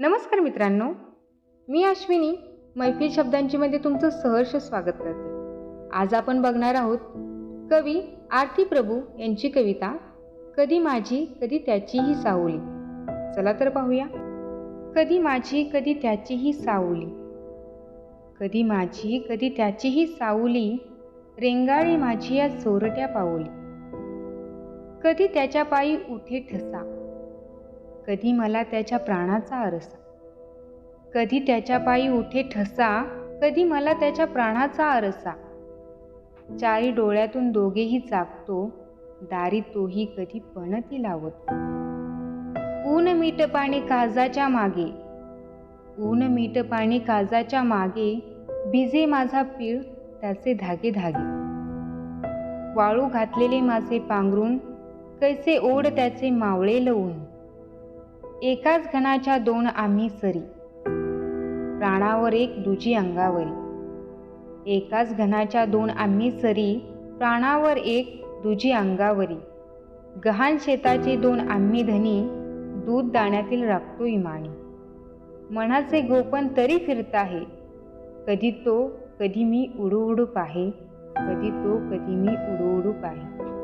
नमस्कार मित्रांनो. मी अश्विनी. मैफिल शब्दांची मध्ये तुमचं सहर्ष स्वागत करते. आज आपण बघणार आहोत कवी आरती प्रभू यांची कविता कधी माझी कधी त्याचीही सावली. चला तर पाहूया. कधी माझी कधी त्याचीही सावली. कधी माझी कधी त्याचीही सावली रेंगाळी माझी या चोरट्या पाऊली कधी त्याच्या पायी उठे ठसा कधी मला त्याच्या प्राणाचा आरसा. कधी त्याच्या पायी उठे ठसा कधी मला त्याच्या प्राणाचा आरसा. चारी डोळ्यातून दोघेही चाकतो दारी तोही कधी पणती लावतो. ऊन मीठ पाणी काजाच्या मागे ऊन मीठ पाणी काजाच्या मागे भिजे माझा पीळ त्याचे धागे धागे. वाळू घातलेले माझे पांघरून कैसे ओढ त्याचे मावळे लवून. एकाच घणाच्या दोन आम्ही सरी. प्राणावर एक दुजी अंगावरी. एकाच घनाच्या दोन आम्ही सरी प्राणावर एक दुजी अंगावरी. गहाण शेताचे दोन आम्ही धनी दूध दाण्यातील राखतो इमानी. मनाचे गोपन तरी फिरत आहे. कधी तो कधी मी उडू उडू पाहे. कधी तो कधी मी उडू उडू पाहे.